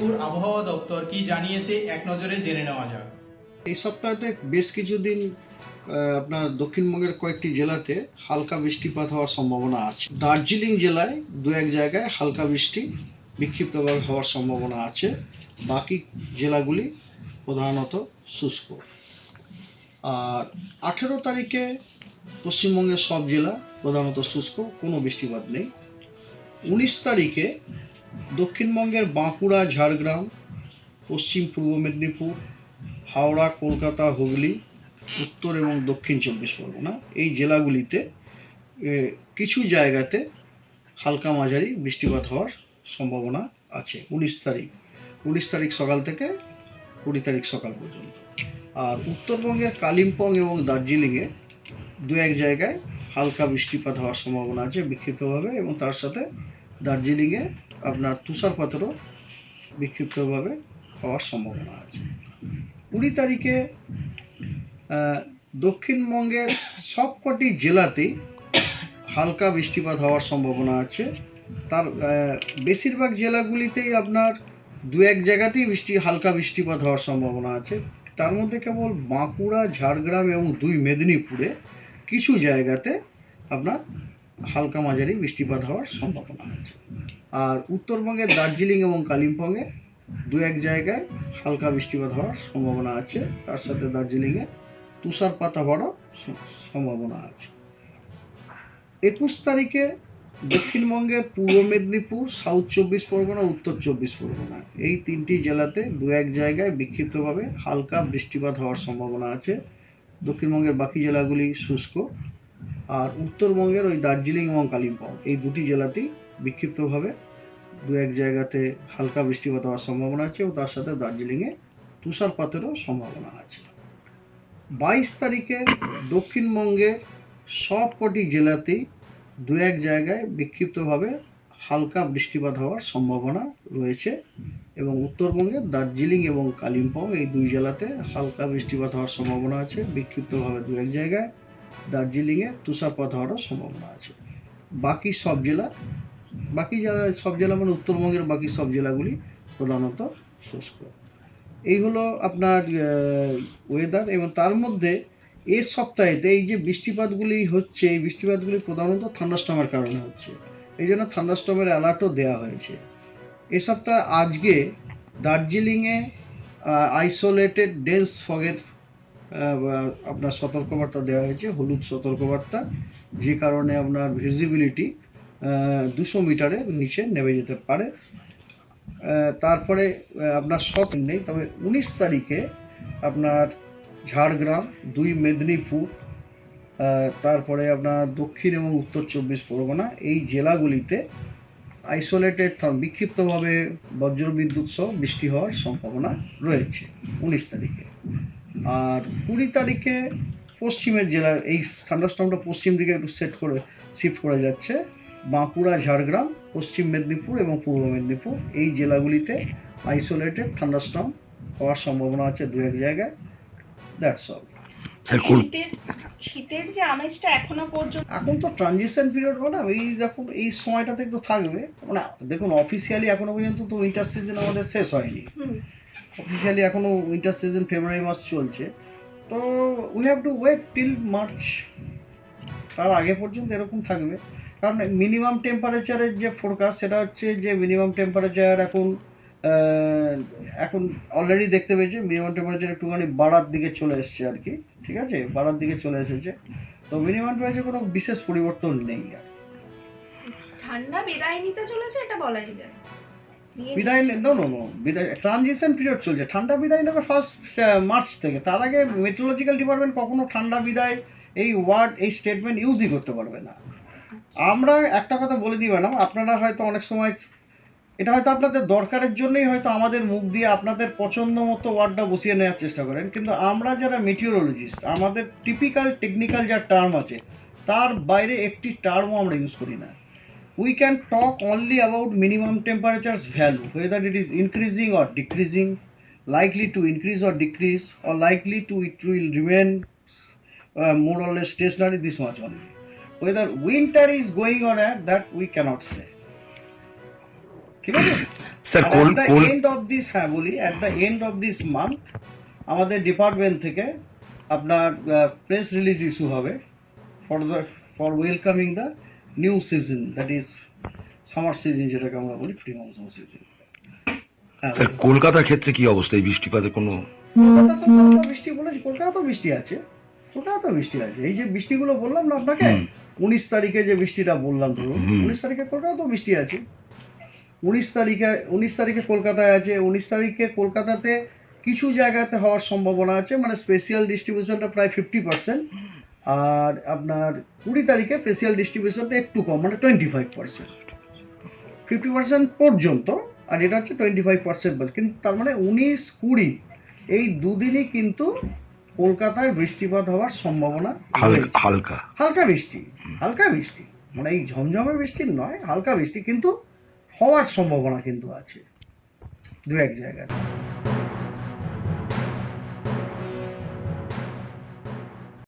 আলিপুর আবহাওয়া দপ্তর কি জানিয়েছে এক নজরে জেনে নেওয়া যাক। এই সপ্তাহতে বেশ কিছুদিন আপনার দক্ষিণবঙ্গের কয়েকটি জেলাতে হালকা বৃষ্টিপাত হওয়ার সম্ভাবনা আছে। দার্জিলিং জেলায় দু এক জায়গায় হালকা বৃষ্টি বিক্ষিপ্তভাবে হওয়ার সম্ভাবনা আছে। বাকি জেলাগুলি প্রধানত শুষ্ক। আর আঠেরো তারিখে পশ্চিমবঙ্গের সব জেলা প্রধানত শুষ্ক, কোনো বৃষ্টিপাত নেই। উনিশ তারিখে দক্ষিণবঙ্গের বাঁকুড়া, ঝাড়গ্রাম, পশ্চিম পূর্ব মেদিনীপুর, হাওড়া, কলকাতা, হুগলি, উত্তর এবং দক্ষিণ চব্বিশ পরগনা এই জেলাগুলিতে কিছু জায়গাতে হালকা মাঝারি বৃষ্টিপাত হওয়ার সম্ভাবনা আছে। উনিশ তারিখ উনিশ তারিখ সকাল থেকে কুড়ি তারিখ সকাল পর্যন্ত। আর উত্তরবঙ্গের কালিম্পং এবং দার্জিলিংয়ে দু এক জায়গায় হালকা বৃষ্টিপাত হওয়ার সম্ভাবনা আছে বিক্ষিপ্তভাবে এবং তার সাথে দার্জিলিংয়ে আপনার তুষারপাতেরও বিক্ষিপ্তভাবে হওয়ার সম্ভাবনা আছে। কুড়ি তারিখে দক্ষিণবঙ্গের সবকটি জেলাতেই হালকা বৃষ্টিপাত হওয়ার সম্ভাবনা আছে। তার বেশিরভাগ জেলাগুলিতেই আপনার দু এক জায়গাতেই বৃষ্টি, হালকা বৃষ্টিপাত হওয়ার সম্ভাবনা আছে। তার মধ্যে কেবল বাঁকুড়া, ঝাড়গ্রাম এবং দুই মেদিনীপুরে কিছু জায়গাতে আপনার হালকা মাঝারি বৃষ্টিপাত হওয়ার সম্ভাবনা আছে। আর উত্তরবঙ্গের দার্জিলিং এবং কালিম্পংয়ে দু এক জায়গায় হালকা বৃষ্টিপাত হওয়ার সম্ভাবনা আছে। তার সাথে দার্জিলিংয়ে তুষারপাত হওয়ারও সম্ভাবনা আছে। একুশ তারিখে দক্ষিণবঙ্গের পূর্ব মেদিনীপুর, সাউথ চব্বিশ পরগনা, উত্তর চব্বিশ পরগনা। এই তিনটি জেলাতে দু এক জায়গায় বিক্ষিপ্তভাবে হালকা বৃষ্টিপাত হওয়ার সম্ভাবনা আছে। দক্ষিণবঙ্গের বাকি জেলাগুলি শুষ্ক। আর উত্তরবঙ্গের ওই দার্জিলিং এবং কালিম্পং, এই দুটি জেলাতেই বিক্ষিপ্তভাবে দু এক জায়গাতে হালকা বৃষ্টিপাত হওয়ার সম্ভাবনা আছে ও তার সাথে দার্জিলিংয়ে তুষারপাতেরও সম্ভাবনা আছে। বাইশ তারিখে দক্ষিণবঙ্গের সব কটি জেলাতেই দু এক জায়গায় বিক্ষিপ্তভাবে হালকা বৃষ্টিপাত হওয়ার সম্ভাবনা রয়েছে এবং উত্তরবঙ্গের দার্জিলিং এবং কালিম্পং এই দুই জেলাতে হালকা বৃষ্টিপাত হওয়ার সম্ভাবনা আছে, বিক্ষিপ্তভাবে দু এক জায়গায়। দার্জিলিংয়ে তুষারপাত হওয়ারও সম্ভাবনা আছে। বাকি সব জেলা, বাকি জেলা সব জেলা মানে উত্তরবঙ্গের বাকি সব জেলাগুলি প্রধানত শুষ্ক। এই হলো আপনার ওয়েদার এবং তার মধ্যে এর সপ্তাহেতে এই যে বৃষ্টিপাতগুলি হচ্ছে, এই বৃষ্টিপাতগুলি প্রধানত থান্ডাস্টমের কারণে হচ্ছে। এই জন্য থান্ডাস্টমের অ্যালার্টও দেওয়া হয়েছে। এ সপ্তাহে আজকে দার্জিলিংয়ে আইসোলেটেড ডেন্স ফগের আপনার সতর্কবার্তা দেওয়া হয়েছে, হলুদ সতর্কবার্তা, যে কারণে আপনার ভিজিবিলিটি দুশো মিটারের নিচে নেমে যেতে পারে। তারপরে আপনার সত নেই, তবে উনিশ তারিখে আপনার ঝাড়গ্রাম, দুই মেদিনীপুর তারপরে আপনার দক্ষিণ এবং উত্তর চব্বিশ পরগনা, এই জেলাগুলিতে আইসোলেটেড বিক্ষিপ্তভাবে বজ্রবিদ্যুৎ সহ বৃষ্টি হওয়ার সম্ভাবনা রয়েছে উনিশ তারিখে। আর কুড়ি তারিখে পশ্চিমের জেলা এই থান্ডারস্টর্মটা পশ্চিম দিকে একটু সেট করে শিফট করা যাচ্ছে। বাঁকুড়া ঝাড়গ্রাম পশ্চিম মেদিনীপুর এবং পূর্ব মেদিনীপুর এই জেলাগুলিতে আইসোলেটেড থান্ডারস্টর্ম হওয়ার সম্ভাবনা আছে দু এক জায়গায় দ্যাটস অল শীতের শীতের যে আমেজটা এখনও পর্যন্ত এখন তো ট্রানজিশন পিরিয়ড ম্যাডাম এই দেখুন এই সময়টাতে একটু থাকবে। মানে দেখুন অফিসিয়ালি এখনও পর্যন্ত তো উইন্টার সিজন আমাদের শেষ হয়নি। হুম, অফিসিয়ালি এখনও উইন্টার সিজন ফেব্রুয়ারি মাস চলছে। তো we have to wait till March তার আগে পর্যন্ত এরকম থাকবে। কারণ মিনিমাম টেম্পারেচারের যে ফোরকাস্ট সেটা হচ্ছে যে মিনিমাম টেম্পারেচার এখন এখন অলরেডি দেখতে পেয়েছে মিনিমাম টেম্পারেচার একটুখানি বাড়ার দিকে চলে এসছে আর কি, ঠিক আছে? বাড়ার দিকে চলে এসেছে। তো মিনিমাম টেম্পারেচার কোনো বিশেষ পরিবর্তন নেই। আর ঠান্ডা বিদায় নিতে চলেছে, এটা বলাই যায়। বিদায় নো নো নো বিদায় ট্রানজিশন পিরিয়ড চলছে। ঠান্ডা বিদায় নেবে ফার্স্ট মার্চ থেকে। তার আগে মেট্রোলজিক্যাল ডিপার্টমেন্ট কখনো ঠান্ডা বিদায় এই ওয়ার্ড এই স্টেটমেন্ট ইউজই করতে পারবে না। আমরা একটা কথা বলে দিই ম্যাডাম আপনারা হয়তো অনেক সময় এটা হয়তো আপনাদের দরকারের জন্যই হয়তো আমাদের মুখ দিয়ে আপনাদের পছন্দ মতো ওয়ার্ডটা বসিয়ে নেওয়ার চেষ্টা করেন কিন্তু আমরা যারা মেটিওরোলজিস্ট আমাদের টিপিক্যাল টেকনিক্যাল যা টার্ম আছে তার বাইরে একটি টার্মও আমরা ইউজ করি না। We can talk only about minimum temperatures value whether it is increasing or decreasing likely to increase or decrease or likely to it will remain uh, more or less stationary this much only whether winter is going on at that we cannot say ঠিক আছে sir at কোল the end of this হ্যাঁ বলি at the end of this month আমাদের department থেকে আপনার press release issue হবে for the for welcoming the new season that is summer season যেটাকে আমরা বলি ফ্রি মনসুন সিজন স্যার কলকাতার ক্ষেত্রে কি অবস্থা? এই বৃষ্টিপাতের কোনো কলকাতা তো কলকাতা বৃষ্টি বলেছি কলকাতাতেও বৃষ্টি আছে। কলকাতাতেও বৃষ্টি আছে। এই যে বৃষ্টিগুলো বললাম না আপনাকে? উনিশ তারিখে যে বৃষ্টিটা বললাম ধরুন। উনিশ তারিখে কলকাতাতেও বৃষ্টি আছে। উনিশ তারিখে উনিশ তারিখে কলকাতায় আছে। উনিশ তারিখে কলকাতাতে কিছু জায়গাতে হওয়ার সম্ভাবনা আছে। মানে স্পেশিয়াল ডিস্ট্রিবিউশনটা প্রায় ফিফটি পার্সেন্ট আর আপনার কুড়ি তারিখে স্পেশাল ডিস্ট্রিবিউশনটা একটু কম মানে twenty five percent fifty percent পর্যন্ত আর এটা হচ্ছে টোয়েন্টি ফাইভ পার্সেন্ট কিন্তু তার মানে উনিশ কুড়ি এই দুদিনই কিন্তু কলকাতায় বৃষ্টিপাত হওয়ার সম্ভাবনা হালকা হালকা। হালকা বৃষ্টি হালকা বৃষ্টি। মানে এই ঝমঝমে বৃষ্টি নয় হালকা বৃষ্টি কিন্তু হওয়ার সম্ভাবনা কিন্তু আছে। দু এক জায়গায়।